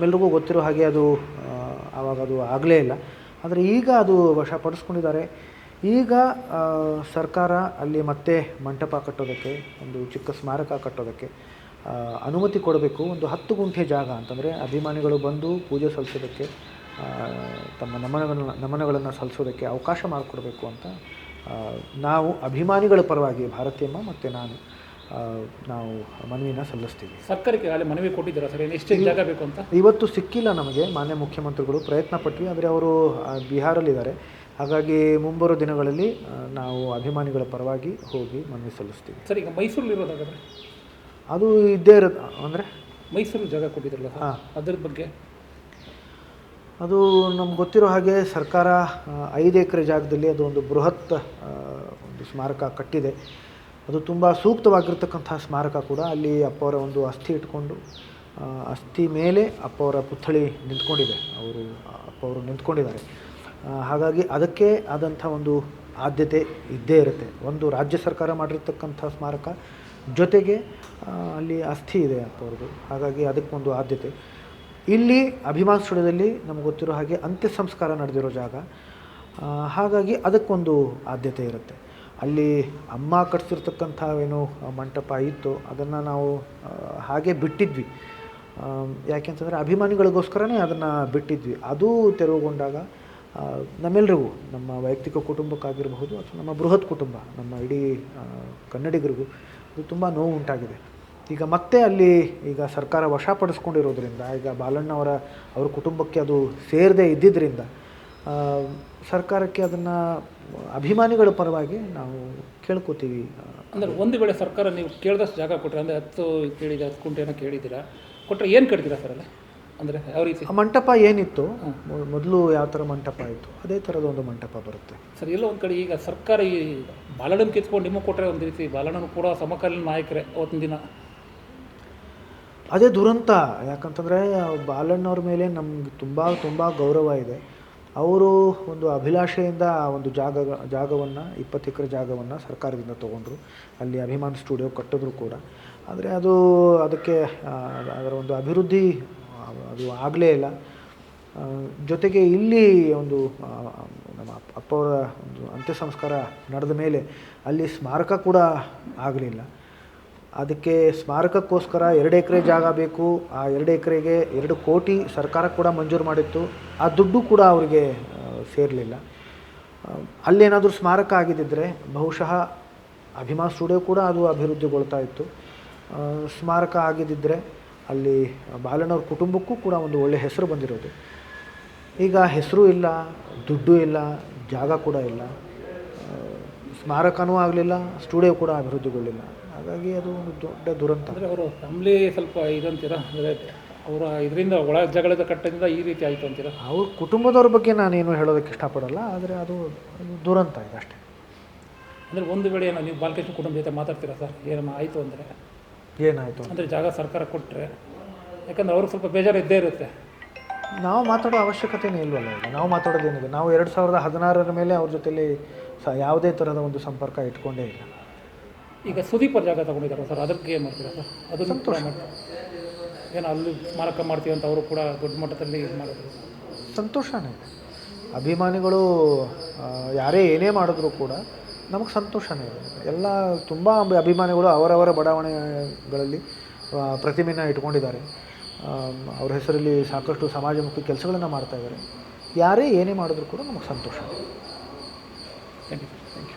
ನಮ್ಮೆಲ್ರಿಗೂ ಗೊತ್ತಿರೋ ಹಾಗೆ ಅದು ಆವಾಗ ಅದು ಆಗಲೇ ಇಲ್ಲ. ಆದರೆ ಈಗ ಅದು ವಶಪಡಿಸ್ಕೊಂಡಿದ್ದಾರೆ. ಈಗ ಸರ್ಕಾರ ಅಲ್ಲಿ ಮತ್ತೆ ಮಂಟಪ ಕಟ್ಟೋದಕ್ಕೆ, ಒಂದು ಚಿಕ್ಕ ಸ್ಮಾರಕ ಕಟ್ಟೋದಕ್ಕೆ ಅನುಮತಿ ಕೊಡಬೇಕು. ಒಂದು ಹತ್ತು ಗುಂಟೆ ಜಾಗ ಅಂತಂದರೆ ಅಭಿಮಾನಿಗಳು ಬಂದು ಪೂಜೆ ಸಲ್ಲಿಸೋದಕ್ಕೆ ತಮ್ಮ ನಮನಗಳನ್ನು ನಮನಗಳನ್ನು ಸಲ್ಲಿಸೋದಕ್ಕೆ ಅವಕಾಶ ಮಾಡಿಕೊಡ್ಬೇಕು ಅಂತ ನಾವು ಅಭಿಮಾನಿಗಳ ಪರವಾಗಿ ಭಾರತೀಯಮ್ಮ ಮತ್ತು ನಾನು ನಾವು ಮನವಿನ ಸಲ್ಲಿಸ್ತೀವಿ. ಸರ್ಕಾರಕ್ಕೆ ಅಲ್ಲಿ ಮನವಿ ಕೊಟ್ಟಿದ್ದೀರಾ ಸರ್? ಎಷ್ಟು ಜಾಗ ಬೇಕು ಅಂತ? ಇವತ್ತು ಸಿಕ್ಕಿಲ್ಲ ನಮಗೆ ಮಾನ್ಯ ಮುಖ್ಯಮಂತ್ರಿಗಳು ಪ್ರಯತ್ನ ಪಟ್ವಿ ಆದರೆ ಅವರು ಬಿಹಾರಲ್ಲಿದ್ದಾರೆ ಹಾಗಾಗಿ ಮುಂಬರುವ ದಿನಗಳಲ್ಲಿ ನಾವು ಅಭಿಮಾನಿಗಳ ಪರವಾಗಿ ಹೋಗಿ ಮನವಿ ಸಲ್ಲಿಸ್ತೀವಿ. ಸರ್ ಈಗ ಮೈಸೂರಲ್ಲಿ ಇರೋದಾಗಾದ್ರೆ ಅದು ಇದ್ದೇ ಇರೋದು ಅಂದರೆ? ಮೈಸೂರು ಜಾಗ ಕೊಟ್ಟಿದ್ರಲ್ಲ ಹಾಂ. ಅದ್ರ ಬಗ್ಗೆ? ಅದು ನಮ್ಗೆ ಗೊತ್ತಿರೋ ಹಾಗೆ ಸರ್ಕಾರ ಐದು ಎಕರೆ ಜಾಗದಲ್ಲಿ ಅದು ಒಂದು ಬೃಹತ್ ಒಂದು ಸ್ಮಾರಕ ಕಟ್ಟಿದೆ. ಅದು ತುಂಬ ಸೂಕ್ತವಾಗಿರ್ತಕ್ಕಂಥ ಸ್ಮಾರಕ ಕೂಡ. ಅಲ್ಲಿ ಅಪ್ಪವರ ಒಂದು ಅಸ್ಥಿ ಇಟ್ಕೊಂಡು ಅಸ್ಥಿ ಮೇಲೆ ಅಪ್ಪವರ ಪುತ್ಥಳಿ ನಿಂತ್ಕೊಂಡಿದೆ. ಅವರು, ಅಪ್ಪವರು ನಿಂತ್ಕೊಂಡಿದ್ದಾರೆ. ಹಾಗಾಗಿ ಅದಕ್ಕೆ ಆದಂಥ ಒಂದು ಆದ್ಯತೆ ಇದ್ದೇ ಇರುತ್ತೆ. ಒಂದು ರಾಜ್ಯ ಸರ್ಕಾರ ಮಾಡಿರ್ತಕ್ಕಂಥ ಸ್ಮಾರಕ ಜೊತೆಗೆ ಅಲ್ಲಿ ಅಸ್ಥಿ ಇದೆ ಅಪ್ಪವ್ರದ್ದು. ಹಾಗಾಗಿ ಅದಕ್ಕೊಂದು ಆದ್ಯತೆ. ಇಲ್ಲಿ ಅಭಿಮಾನ್ ಸ್ಟುಡಿಯೋದಲ್ಲಿ ನಮ್ಗೆ ಗೊತ್ತಿರೋ ಹಾಗೆ ಅಂತ್ಯ ಸಂಸ್ಕಾರ ನಡೆದಿರೋ ಜಾಗ. ಹಾಗಾಗಿ ಅದಕ್ಕೊಂದು ಆದ್ಯತೆ ಇರುತ್ತೆ. ಅಲ್ಲಿ ಅಮ್ಮ ಕಟ್ಸಿರ್ತಕ್ಕಂಥ ಏನು ಮಂಟಪ ಇತ್ತು, ಅದನ್ನು ನಾವು ಹಾಗೆ ಬಿಟ್ಟಿದ್ವಿ. ಯಾಕೆಂತಂದರೆ ಅಭಿಮಾನಿಗಳಿಗೋಸ್ಕರನೇ ಅದನ್ನು ಬಿಟ್ಟಿದ್ವಿ. ಅದು ತೆರವುಗೊಂಡಾಗ ನಮ್ಮೆಲ್ಲರಿಗೂ ನಮ್ಮ ವೈಯಕ್ತಿಕ ಕುಟುಂಬಕ್ಕಾಗಿರಬಹುದು ಅಥವಾ ನಮ್ಮ ಬೃಹತ್ ಕುಟುಂಬ, ನಮ್ಮ ಇಡೀ ಕನ್ನಡಿಗರಿಗೂ ಅದು ತುಂಬ ನೋವು ಉಂಟಾಗಿದೆ ಈಗ ಮತ್ತೆ ಅಲ್ಲಿ ಈಗ ಸರ್ಕಾರ ವಶಪಡಿಸ್ಕೊಂಡಿರೋದ್ರಿಂದ ಈಗ ಬಾಲಣ್ಣವರ, ಅವ್ರ ಕುಟುಂಬಕ್ಕೆ ಅದು ಸೇರದೇ ಇದ್ದಿದ್ದರಿಂದ ಸರ್ಕಾರಕ್ಕೆ ಅದನ್ನು ಅಭಿಮಾನಿಗಳ ಪರವಾಗಿ ನಾವು ಕೇಳ್ಕೊತೀವಿ. ಅಂದರೆ ಒಂದು ವೇಳೆ ಸರ್ಕಾರ ನೀವು ಕೇಳಿದಷ್ಟು ಜಾಗ ಕೊಟ್ಟರೆ ಅಂದರೆ ಹತ್ತು ಕೇಳಿದ ಹತ್ತು ಕುಂಟೆ ಏನೋ ಕೇಳಿದ್ದೀರಾ? ಕೊಟ್ಟರೆ ಏನು ಕೇಳ್ತೀರಾ ಸರ್ ಅಲ್ಲ? ಅಂದರೆ ಯಾವ ರೀತಿ? ಆ ಮಂಟಪ ಏನಿತ್ತು ಮೊದಲು ಯಾವ ಥರ ಮಂಟಪ ಇತ್ತು ಅದೇ ಥರದ ಒಂದು ಮಂಟಪ ಬರುತ್ತೆ. ಸರ್ ಎಲ್ಲೋ ಒಂದು ಕಡೆ ಈಗ ಸರ್ಕಾರ ಈ ಬಾಲಣ್ಣನ ಕಿತ್ಕೊಂಡು ನಿಮಗೆ ಕೊಟ್ಟರೆ ಒಂದು ರೀತಿ ಬಾಲಣ್ಣನ ಕೂಡ ಸಮಕಾಲೀನ ನಾಯಕರೇ ಅವತ್ತಿನ ದಿನ. ಅದೇ ದುರಂತ ಯಾಕಂತಂದರೆ ಬಾಲಣ್ಣವ್ರ ಮೇಲೆ ನಮ್ಗೆ ತುಂಬ ತುಂಬ ಗೌರವ ಇದೆ. ಅವರು ಒಂದು ಅಭಿಲಾಷೆಯಿಂದ ಆ ಒಂದು ಜಾಗ, ಜಾಗವನ್ನು, ಇಪ್ಪತ್ತು ಎಕರೆ ಜಾಗವನ್ನು ಸರ್ಕಾರದಿಂದ ತೊಗೊಂಡ್ರು. ಅಲ್ಲಿ ಅಭಿಮಾನ್ ಸ್ಟುಡಿಯೋ ಕಟ್ಟಿದ್ರು ಕೂಡ. ಆದರೆ ಅದು ಅದಕ್ಕೆ ಅದರ ಒಂದು ಅಭಿವೃದ್ಧಿ ಅದು ಆಗಲೇ ಇಲ್ಲ. ಜೊತೆಗೆ ಇಲ್ಲಿ ಒಂದು ನಮ್ಮ ಅಪ್ಪ ಅವರ ಒಂದು ಅಂತ್ಯ ಸಂಸ್ಕಾರ ನಡೆದ ಮೇಲೆ ಅಲ್ಲಿ ಸ್ಮಾರಕ ಕೂಡ ಆಗಲಿಲ್ಲ. ಅದಕ್ಕೆ ಸ್ಮಾರಕಕ್ಕೋಸ್ಕರ ಎರಡು ಎಕರೆ ಜಾಗ ಬೇಕು. ಆ ಎರಡು ಎಕರೆಗೆ ಎರಡು ಕೋಟಿ ಸರ್ಕಾರ ಕೂಡ ಮಂಜೂರು ಮಾಡಿತ್ತು. ಆ ದುಡ್ಡು ಕೂಡ ಅವರಿಗೆ ಸೇರಲಿಲ್ಲ. ಅಲ್ಲೇನಾದರೂ ಸ್ಮಾರಕ ಆಗಿದ್ದಿದ್ರೆ ಬಹುಶಃ ಅಭಿಮಾ ಸ್ಟುಡಿಯೋ ಕೂಡ ಅದು ಅಭಿವೃದ್ಧಿಗೊಳ್ತಾ ಇತ್ತು. ಸ್ಮಾರಕ ಆಗಿದ್ದರೆ ಅಲ್ಲಿ ಬಾಲಣ್ಣವ್ರ ಕುಟುಂಬಕ್ಕೂ ಕೂಡ ಒಂದು ಒಳ್ಳೆಯ ಹೆಸರು ಬಂದಿರೋದು. ಈಗ ಹೆಸರು ಇಲ್ಲ, ದುಡ್ಡು ಇಲ್ಲ, ಜಾಗ ಕೂಡ ಇಲ್ಲ. ಸ್ಮಾರಕನೂ ಆಗಲಿಲ್ಲ ಸ್ಟುಡಿಯೋ ಕೂಡ ಅಭಿವೃದ್ಧಿಗೊಳ್ಳಿಲ್ಲ. ಹಾಗಾಗಿ ಅದು ಒಂದು ದೊಡ್ಡ ದುರಂತ. ಅಂದರೆ ಅವರು ಫ್ಯಾಮ್ಲಿ ಸ್ವಲ್ಪ ಇದಂತೀರ ಅಂದರೆ ಅವರ ಇದರಿಂದ ಒಳ ಜಗಳದ ಕಟ್ಟದಿಂದ ಈ ರೀತಿ ಆಯಿತು ಅಂತೀರ? ಅವ್ರ ಕುಟುಂಬದವ್ರ ಬಗ್ಗೆ ನಾನೇನು ಹೇಳೋದಕ್ಕೆ ಇಷ್ಟಪಡಲ್ಲ ಆದರೆ ಅದು ದುರಂತ ಇದೆ ಅಷ್ಟೇ. ಅಂದರೆ ಒಂದು ವೇಳೆ ಏನೋ ನೀವು ಬಾಲಕೃಷ್ಣ ಕುಟುಂಬ ಜೊತೆ ಮಾತಾಡ್ತೀರಾ ಸರ್? ಏನೋ ಆಯಿತು ಅಂದರೆ? ಏನಾಯಿತು ಅಂದರೆ ಜಾಗ ಸರ್ಕಾರ ಕೊಟ್ಟರೆ ಯಾಕಂದ್ರೆ ಅವ್ರಿಗೆ ಸ್ವಲ್ಪ ಬೇಜಾರು ಇದ್ದೇ ಇರುತ್ತೆ. ನಾವು ಮಾತಾಡೋ ಅವಶ್ಯಕತೆನೇ ಇಲ್ವಲ್ಲ ಈಗ? ನಾವು ಮಾತಾಡೋದೇನಿದೆ? ನಾವು ಎರಡು ಸಾವಿರದ ಹದಿನಾರರ ಮೇಲೆ ಅವ್ರ ಜೊತೆಲಿ ಸ ಯಾವುದೇ ಥರದ ಒಂದು ಸಂಪರ್ಕ ಇಟ್ಕೊಂಡೇ ಇಲ್ಲ. ಈಗ ಸುದೀಪ್ ಅವ್ರ ಜಾಗ ತಗೊಂಡಿದ್ದಾರೆ ಸರ್ ಅದಕ್ಕೆ ಏನು ಮಾಡ್ತೀರಾ ಸರ್? ಅದು ಕೂಡ ಏನು ಏನೋ ಅಲ್ಲಿ ಸ್ಮಾರಕ ಮಾಡ್ತೀವಿ ಅಂತ ಅವರು ಕೂಡ ದೊಡ್ಡ ಮಟ್ಟದಲ್ಲಿ ಇದು ಮಾಡಿದ್ರು. ಸಂತೋಷನೇ ಇದೆ. ಅಭಿಮಾನಿಗಳು ಯಾರೇ ಏನೇ ಮಾಡಿದ್ರು ಕೂಡ ನಮಗೆ ಸಂತೋಷನೇ ಇದೆ. ಎಲ್ಲ ತುಂಬ ಅಭಿಮಾನಿಗಳು ಅವರವರ ಬಡಾವಣೆಗಳಲ್ಲಿ ಪ್ರತಿಮೆನ ಇಟ್ಕೊಂಡಿದ್ದಾರೆ. ಅವ್ರ ಹೆಸರಲ್ಲಿ ಸಾಕಷ್ಟು ಸಮಾಜಮುಖಿ ಕೆಲಸಗಳನ್ನು ಮಾಡ್ತಾ ಇದ್ದಾರೆ. ಯಾರೇ ಏನೇ ಮಾಡಿದ್ರು ಕೂಡ ನಮಗೆ ಸಂತೋಷ.